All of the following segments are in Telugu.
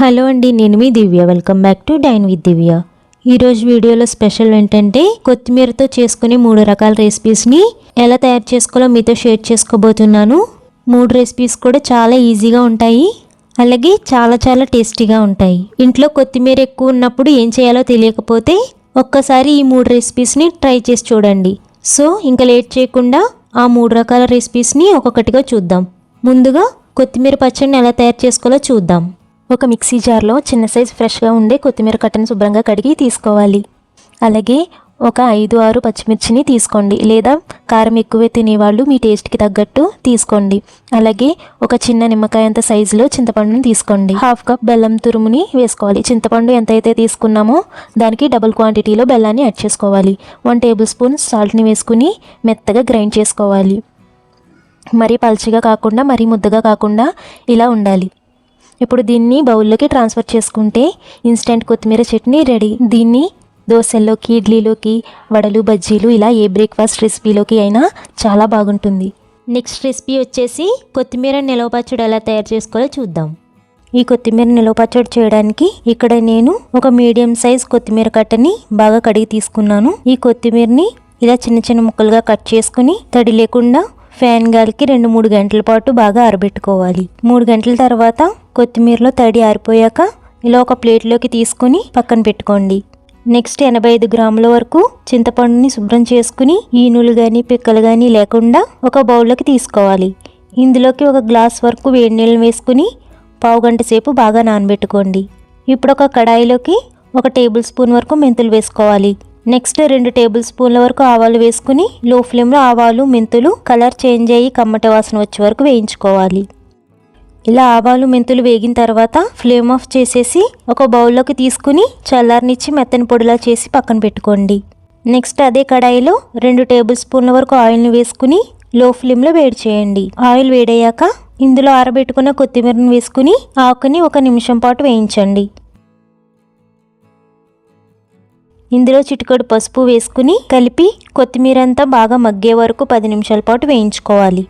హలో అండి నేను మీ Divya. Welcome back to dine with Divya ఈరోజు వీడియోలో స్పెషల్ ఏంటంటే కొత్తిమీరతో చేసుకునే మూడు రకాల రెసిపీస్ని ఎలా తయారు చేసుకోవాలో మీతో షేర్ చేసుకోబోతున్నాను. మూడు రెసిపీస్ కూడా చాలా ఈజీగా ఉంటాయి. అలాగే చాలా చాలా టేస్టీగా ఉంటాయి. ఇంట్లో కొత్తిమీర ఎక్కువ ఉన్నప్పుడు ఏం చేయాలో తెలియకపోతే ఒక్కసారి ఈ మూడు రెసిపీస్ని ట్రై చేసి చూడండి. సో ఇంకా లేట్ చేయకుండా ఆ మూడు రకాల రెసిపీస్ని ఒక్కొక్కటిగా చూద్దాం. ముందుగా కొత్తిమీర పచ్చడిని ఎలా తయారు చేసుకోవాలో చూద్దాం. ఒక మిక్సీ జార్లో చిన్న సైజు ఫ్రెష్గా ఉండే కొత్తిమీర కట్టను శుభ్రంగా కడిగి తీసుకోవాలి. అలాగే ఒక ఐదు ఆరు పచ్చిమిర్చిని తీసుకోండి. లేదా కారం ఎక్కువ తినేవాళ్ళు మీ టేస్ట్కి తగ్గట్టు తీసుకోండి. అలాగే ఒక చిన్న నిమ్మకాయ అంత సైజులో చింతపండుని తీసుకోండి. హాఫ్ కప్ బెల్లం తురుముని వేసుకోవాలి. చింతపండు ఎంత అయితే తీసుకున్నామో దానికి డబుల్ క్వాంటిటీలో బెల్లాన్ని యాడ్ చేసుకోవాలి. వన్ టేబుల్ స్పూన్ సాల్ట్ని వేసుకుని మెత్తగా గ్రైండ్ చేసుకోవాలి. మరీ పల్చగా కాకుండా మరీ ముద్దగా కాకుండా ఇలా ఉండాలి. ఇప్పుడు దీన్ని బౌల్లోకి ట్రాన్స్ఫర్ చేసుకుంటే ఇన్స్టెంట్ కొత్తిమీర చట్నీ రెడీ. దీన్ని దోశల్లోకి ఇడ్లీలోకి వడలు బజ్జీలు ఇలా ఏ బ్రేక్ఫాస్ట్ రెసిపీలోకి అయినా చాలా బాగుంటుంది. నెక్స్ట్ రెసిపీ వచ్చేసి కొత్తిమీర నిలవ పచ్చడి ఎలా తయారు చేసుకోవాలో చూద్దాం. ఈ కొత్తిమీర నిలవ పచ్చడి చేయడానికి ఇక్కడ నేను ఒక మీడియం సైజ్ కొత్తిమీర కట్టని బాగా కడిగి తీసుకున్నాను. ఈ కొత్తిమీరని ఇలా చిన్న చిన్న ముక్కలుగా కట్ చేసుకుని తడి లేకుండా ఫ్యాన్ గాలికి రెండు మూడు గంటల పాటు బాగా ఆరబెట్టుకోవాలి. మూడు గంటల తర్వాత కొత్తిమీరలో తడి ఆరిపోయాక ఇలా ఒక ప్లేట్లోకి తీసుకుని పక్కన పెట్టుకోండి. నెక్స్ట్ ఎనభై ఐదు గ్రాముల వరకు చింతపండుని శుభ్రం చేసుకుని ఈనులు కానీ పిక్కలు కానీ లేకుండా ఒక బౌల్లోకి తీసుకోవాలి. ఇందులోకి ఒక గ్లాస్ వరకు వేడి నీళ్ళు వేసుకుని పావు గంట సేపు బాగా నానబెట్టుకోండి. ఇప్పుడు ఒక కడాయిలోకి ఒక టేబుల్ స్పూన్ వరకు మెంతులు వేసుకోవాలి. నెక్స్ట్ రెండు టేబుల్ స్పూన్ల వరకు ఆవాలు వేసుకుని లో ఫ్లేమ్లో ఆవాలు మెంతులు కలర్ చేంజ్ అయ్యి కమ్మట వాసన వచ్చే వరకు వేయించుకోవాలి. ఇలా ఆవాలు మెంతులు వేగిన తర్వాత ఫ్లేమ్ ఆఫ్ చేసేసి ఒక బౌల్లోకి తీసుకుని చల్లారనిచ్చి మెత్తని పొడిలా చేసి పక్కన పెట్టుకోండి. నెక్స్ట్ అదే కడాయిలో రెండు టేబుల్ స్పూన్ల వరకు ఆయిల్ని వేసుకుని లో ఫ్లేమ్లో వేడి చేయండి. ఆయిల్ వేడయ్యాక ఇందులో ఆరబెట్టుకున్న కొత్తిమీరను వేసుకుని ఆకుని ఒక నిమిషం పాటు వేయించండి. ఇందులో చిటికడు పసుపు వేసుకుని కలిపి కొత్తిమీర అంతా బాగా మగ్గే వరకు పది నిమిషాల పాటు వేయించుకోవాలి.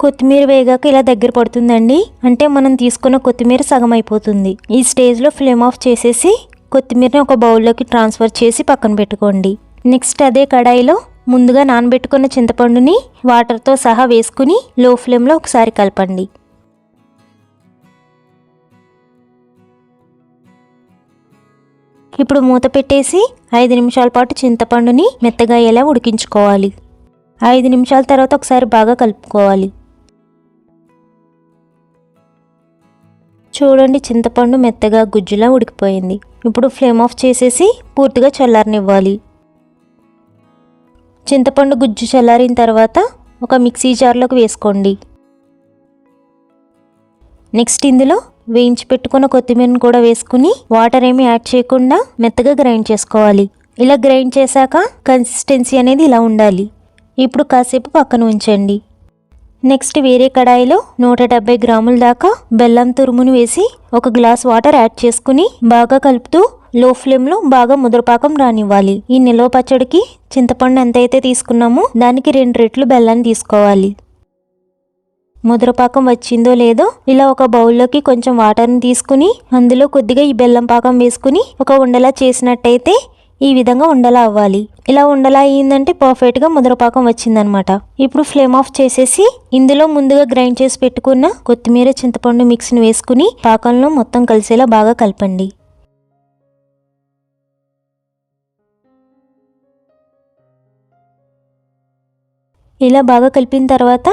కొత్తిమీర వేగాక ఇలా దగ్గర పడుతుందండి. అంటే మనం తీసుకున్న కొత్తిమీర సగం అయిపోతుంది ఈ స్టేజ్లో ఫ్లేమ్ ఆఫ్ చేసేసి కొత్తిమీరని ఒక బౌల్లోకి ట్రాన్స్ఫర్ చేసి పక్కన పెట్టుకోండి. నెక్స్ట్ అదే కడాయిలో ముందుగా నానబెట్టుకున్న చింతపండుని వాటర్తో సహా వేసుకుని లో ఫ్లేమ్లో ఒకసారి కలపండి. ఇప్పుడు మూత పెట్టేసి ఐదు నిమిషాల పాటు చింతపండుని మెత్తగా ఎలా ఉడికించుకోవాలి. ఐదు నిమిషాల తర్వాత ఒకసారి బాగా కలుపుకోవాలి. చూడండి చింతపండు మెత్తగా గుజ్జులా ఉడికిపోయింది. ఇప్పుడు ఫ్లేమ్ ఆఫ్ చేసేసి పూర్తిగా చల్లారనివ్వాలి. చింతపండు గుజ్జు చల్లారిన తర్వాత ఒక మిక్సీ జార్లోకి వేసుకోండి. నెక్స్ట్ ఇందులో వేయించి పెట్టుకున్న కొత్తిమీరను కూడా వేసుకుని వాటర్ ఏమి యాడ్ చేయకుండా మెత్తగా గ్రైండ్ చేసుకోవాలి. ఇలా గ్రైండ్ చేశాక కన్సిస్టెన్సీ అనేది ఇలా ఉండాలి. ఇప్పుడు కాసేపు పక్కన ఉంచండి. నెక్స్ట్ వేరే కడాయిలో నూట డెబ్బై గ్రాముల దాకా బెల్లం తురుమును వేసి ఒక గ్లాస్ వాటర్ యాడ్ చేసుకుని బాగా కలుపుతూ లో ఫ్లేమ్లో బాగా ముద్రపాకం రానివ్వాలి. ఈ నిల్వ పచ్చడికి చింతపండు ఎంత అయితే తీసుకున్నామో దానికి రెండు రెట్లు బెల్లాన్ని తీసుకోవాలి. ముద్రపాకం వచ్చిందో లేదో ఇలా ఒక బౌల్లోకి కొంచెం వాటర్ని తీసుకుని అందులో కొద్దిగా ఈ బెల్లం పాకం వేసుకుని ఒక ఉండలా చేసినట్టయితే ఈ విధంగా ఉండలా అవ్వాలి. ఇలా ఉండలా అయ్యిందంటే పర్ఫెక్ట్గా ముద్రపాకం వచ్చిందనమాట. ఇప్పుడు ఫ్లేమ్ ఆఫ్ చేసేసి ఇందులో ముందుగా గ్రైండ్ చేసి పెట్టుకున్న కొత్తిమీర చింతపండు మిక్స్ని వేసుకుని పాకంలో మొత్తం కలిసేలా బాగా కలపండి. ఇలా బాగా కలిపిన తర్వాత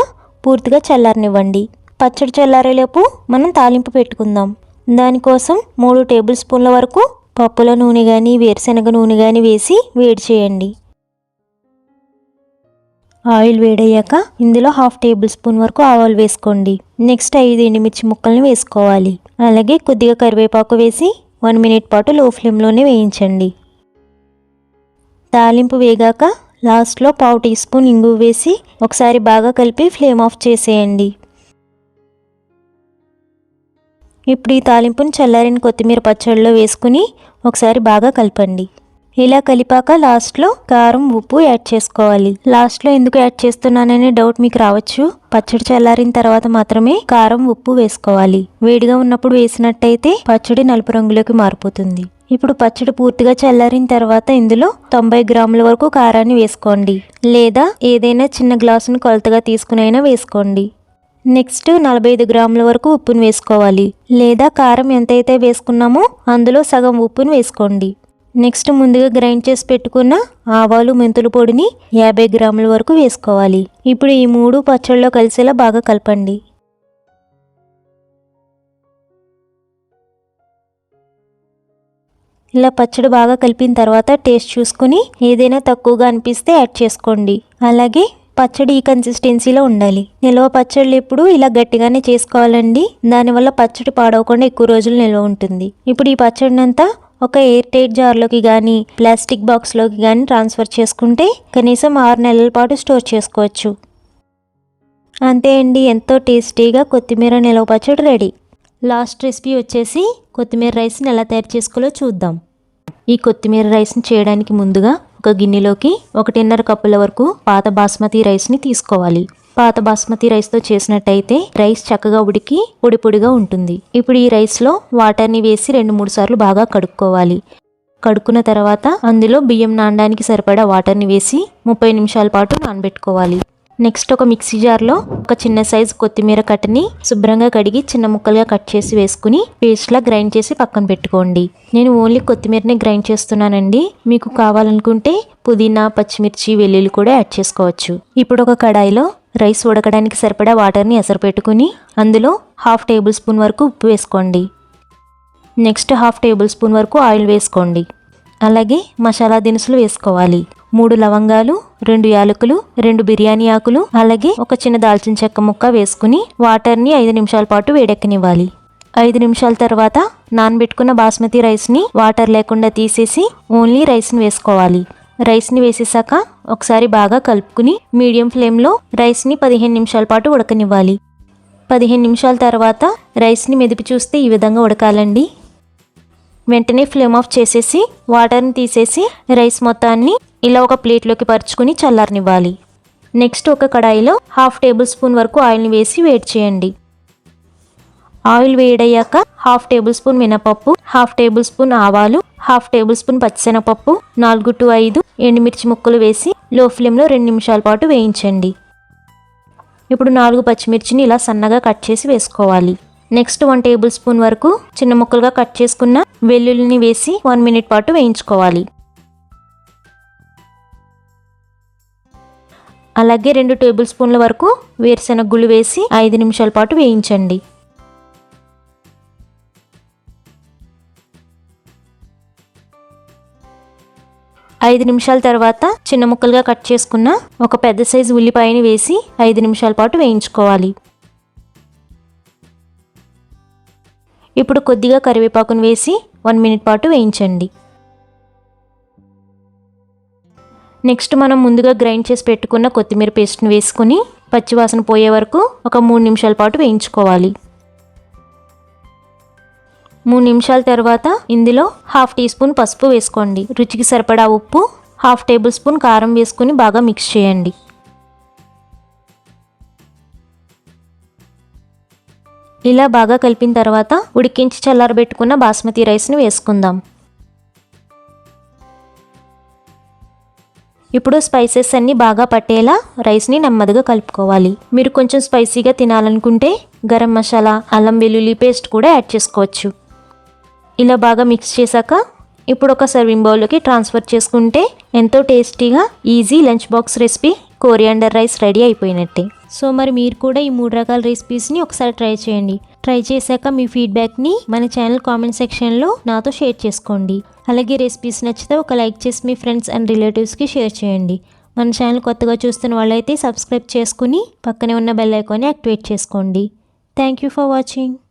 పూర్తిగా చల్లారనివ్వండి. పచ్చడి చల్లారేలోపు మనం తాలింపు పెట్టుకుందాం. దానికోసం మూడు టేబుల్ స్పూన్ల వరకు పప్పుల నూనె కానీ వేరుశనగ నూనె కానీ వేసి వేడి చేయండి. ఆయిల్ వేడయ్యాక ఇందులో హాఫ్ టేబుల్ స్పూన్ వరకు ఆవాలు వేసుకోండి. నెక్స్ట్ ఐదు ఎండుమిర్చి ముక్కల్ని వేసుకోవాలి. అలాగే కొద్దిగా కరివేపాకు వేసి వన్ మినిట్ పాటు లో ఫ్లేమ్లోనే వేయించండి. తాలింపు వేగాక లాస్ట్లో పావు టీ స్పూన్ ఇంగు వేసి ఒకసారి బాగా కలిపి ఫ్లేమ్ ఆఫ్ చేసేయండి. ఇప్పుడు ఈ తాలింపుని చల్లారిన కొత్తిమీర పచ్చడిలో వేసుకుని ఒకసారి బాగా కలపండి. ఇలా కలిపాక లాస్ట్లో కారం ఉప్పు యాడ్ చేసుకోవాలి. లాస్ట్లో ఎందుకు యాడ్ చేస్తున్నాననే డౌట్ మీకు రావచ్చు. పచ్చడి చల్లారిన తర్వాత మాత్రమే కారం ఉప్పు వేసుకోవాలి. వేడిగా ఉన్నప్పుడు వేసినట్టయితే పచ్చడి నలుపు రంగులోకి మారిపోతుంది. ఇప్పుడు పచ్చడి పూర్తిగా చల్లారిన తర్వాత ఇందులో తొంభై గ్రాముల వరకు కారాన్ని వేసుకోండి. లేదా ఏదైనా చిన్న గ్లాసును కొలతగా తీసుకునైనా వేసుకోండి. నెక్స్ట్ నలభై ఐదు గ్రాముల వరకు ఉప్పును వేసుకోవాలి. లేదా కారం ఎంతైతే వేసుకున్నామో అందులో సగం ఉప్పును వేసుకోండి. నెక్స్ట్ ముందుగా గ్రైండ్ చేసి పెట్టుకున్న ఆవాలు మెంతుల పొడిని యాభై గ్రాముల వరకు వేసుకోవాలి. ఇప్పుడు ఈ మూడు పచ్చళ్ళలో కలిసేలా బాగా కలపండి. ఇలా పచ్చడి బాగా కలిపిన తర్వాత టేస్ట్ చూసుకుని ఏదైనా తక్కువగా అనిపిస్తే యాడ్ చేసుకోండి. అలాగే పచ్చడి ఈ కన్సిస్టెన్సీలో ఉండాలి. నిల్వ పచ్చళ్ళు ఎప్పుడు ఇలా గట్టిగానే చేసుకోవాలండి. దానివల్ల పచ్చడి పాడవకుండా ఎక్కువ రోజులు నిల్వ ఉంటుంది. ఇప్పుడు ఈ పచ్చడినంతా ఒక ఎయిర్ టైట్ జార్లోకి కానీ ప్లాస్టిక్ బాక్స్లోకి కానీ ట్రాన్స్ఫర్ చేసుకుంటే కనీసం ఆరు నెలల పాటు స్టోర్ చేసుకోవచ్చు. అంతే అండి. ఎంతో టేస్టీగా కొత్తిమీర నిలవ పచ్చడి రెడీ. లాస్ట్ రెసిపీ వచ్చేసి కొత్తిమీర రైస్ని ఎలా తయారు చేసుకోవాలో చూద్దాం. ఈ కొత్తిమీర రైస్ని చేయడానికి ముందుగా ఒక గిన్నెలోకి ఒకటిన్నర కప్పుల వరకు పాత బాస్మతి రైస్ని తీసుకోవాలి. పాత బాస్మతి రైస్తో చేసినట్టయితే రైస్ చక్కగా ఉడికి పొడి పొడిగా ఉంటుంది. ఇప్పుడు ఈ రైస్లో వాటర్ని వేసి రెండు మూడు సార్లు బాగా కడుక్కోవాలి. కడుక్కున్న తర్వాత అందులో బియ్యం నానడానికి సరిపడా వాటర్ని వేసి ముప్పై నిమిషాల పాటు నానబెట్టుకోవాలి. నెక్స్ట్ ఒక మిక్సీ జార్లో ఒక చిన్న సైజు కొత్తిమీర కట్టని శుభ్రంగా కడిగి చిన్న ముక్కలుగా కట్ చేసి వేసుకుని పేస్ట్లా గ్రైండ్ చేసి పక్కన పెట్టుకోండి. నేను ఓన్లీ కొత్తిమీరనే గ్రైండ్ చేస్తున్నానండి. మీకు కావాలనుకుంటే పుదీనా పచ్చిమిర్చి వెల్లుల్లి కూడా యాడ్ చేసుకోవచ్చు. ఇప్పుడు ఒక కడాయిలో రైస్ ఉడకడానికి సరిపడా వాటర్ని ఎసరు పెట్టుకుని అందులో హాఫ్ టేబుల్ స్పూన్ వరకు ఉప్పు వేసుకోండి. నెక్స్ట్ హాఫ్ టేబుల్ స్పూన్ వరకు ఆయిల్ వేసుకోండి. అలాగే మసాలా దినుసులు వేసుకోవాలి. మూడు లవంగాలు రెండు యాలకులు రెండు బిర్యానీ ఆకులు అలాగే ఒక చిన్న దాల్చిన చెక్క ముక్క వేసుకుని వాటర్ని ఐదు నిమిషాల పాటు వేడెక్కనివ్వాలి. ఐదు నిమిషాల తర్వాత నానబెట్టుకున్న బాస్మతి రైస్ని వాటర్ లేకుండా తీసేసి ఓన్లీ రైస్ని వేసుకోవాలి. రైస్ని వేసేసాక ఒకసారి బాగా కలుపుకుని మీడియం ఫ్లేమ్లో రైస్ని పదిహేను నిమిషాల పాటు ఉడకనివ్వాలి. పదిహేను నిమిషాల తర్వాత రైస్ని మెదిపి చూస్తే ఈ విధంగా ఉడకాలండి. వెంటనే ఫ్లేమ్ ఆఫ్ చేసేసి వాటర్ని తీసేసి రైస్ మొత్తాన్ని ఇలా ఒక ప్లేట్లోకి పరుచుకుని చల్లారనివ్వాలి. నెక్స్ట్ ఒక కడాయిలో హాఫ్ టేబుల్ స్పూన్ వరకు ఆయిల్ని వేసి వేడి చేయండి. ఆయిల్ వేడయ్యాక హాఫ్ టేబుల్ స్పూన్ మినపప్పు హాఫ్ టేబుల్ స్పూన్ ఆవాలు హాఫ్ టేబుల్ స్పూన్ పచ్చిశనగపప్పు నాలుగు టు ఐదు ఎండుమిర్చి ముక్కలు వేసి లో ఫ్లేమ్లో రెండు నిమిషాల పాటు వేయించండి. ఇప్పుడు నాలుగు పచ్చిమిర్చిని ఇలా సన్నగా కట్ చేసి వేసుకోవాలి. నెక్స్ట్ వన్ టేబుల్ స్పూన్ వరకు చిన్న ముక్కలుగా కట్ చేసుకున్న వెల్లుల్లిని వేసి వన్ మినిట్ పాటు వేయించుకోవాలి. అలాగే రెండు టేబుల్ స్పూన్ల వరకు వేరుశెనగ గుళ్ళు వేసి ఐదు నిమిషాల పాటు వేయించండి. ఐదు నిమిషాల తర్వాత చిన్న ముక్కలుగా కట్ చేసుకున్న ఒక పెద్ద సైజు ఉల్లిపాయని వేసి ఐదు నిమిషాల పాటు వేయించుకోవాలి. ఇప్పుడు కొద్దిగా కరివేపాకును వేసి వన్ మినిట్ పాటు వేయించండి. నెక్స్ట్ మనం ముందుగా గ్రైండ్ చేసి పెట్టుకున్న కొత్తిమీర పేస్ట్ని వేసుకుని పచ్చివాసన పోయే వరకు ఒక మూడు నిమిషాల పాటు వేయించుకోవాలి. మూడు నిమిషాల తర్వాత ఇందులో హాఫ్ టీ స్పూన్ పసుపు వేసుకోండి. రుచికి సరిపడా ఉప్పు హాఫ్ టేబుల్ స్పూన్ కారం వేసుకుని బాగా మిక్స్ చేయండి. ఇలా బాగా కలిపిన తర్వాత ఉడికించి చల్లారబెట్టుకున్న బాస్మతి రైస్ని వేసుకుందాం. ఇప్పుడు స్పైసెస్ అన్నీ బాగా పట్టేలా రైస్ని నెమ్మదిగా కలుపుకోవాలి. మీరు కొంచెం స్పైసీగా తినాలనుకుంటే గరం మసాలా అల్లం వెల్లుల్లి పేస్ట్ కూడా యాడ్ చేసుకోవచ్చు. ఇలా బాగా మిక్స్ చేశాక ఇప్పుడు ఒక సర్వింగ్ బౌల్లోకి ట్రాన్స్ఫర్ చేసుకుంటే ఎంతో టేస్టీగా easy lunch box recipe coriander rice ready అయిపోయినట్టే. సో మరి మీరు కూడా ఈ మూడు రకాల రెసిపీస్ని ఒకసారి ట్రై చేయండి. ట్రై చేశాక మీ ఫీడ్బ్యాక్ని మన ఛానల్ కామెంట్ సెక్షన్లో నాతో షేర్ చేసుకోండి. అలాగే రెసిపీస్ నచ్చితే ఒక లైక్ చేసి మీ ఫ్రెండ్స్ అండ్ రిలేటివ్స్కి షేర్ చేయండి. మన ఛానల్ కొత్తగా చూస్తున్న వాళ్ళైతే సబ్స్క్రైబ్ చేసుకుని పక్కనే ఉన్న బెల్ ఐకాన్ని యాక్టివేట్ చేసుకోండి. Thank you for watching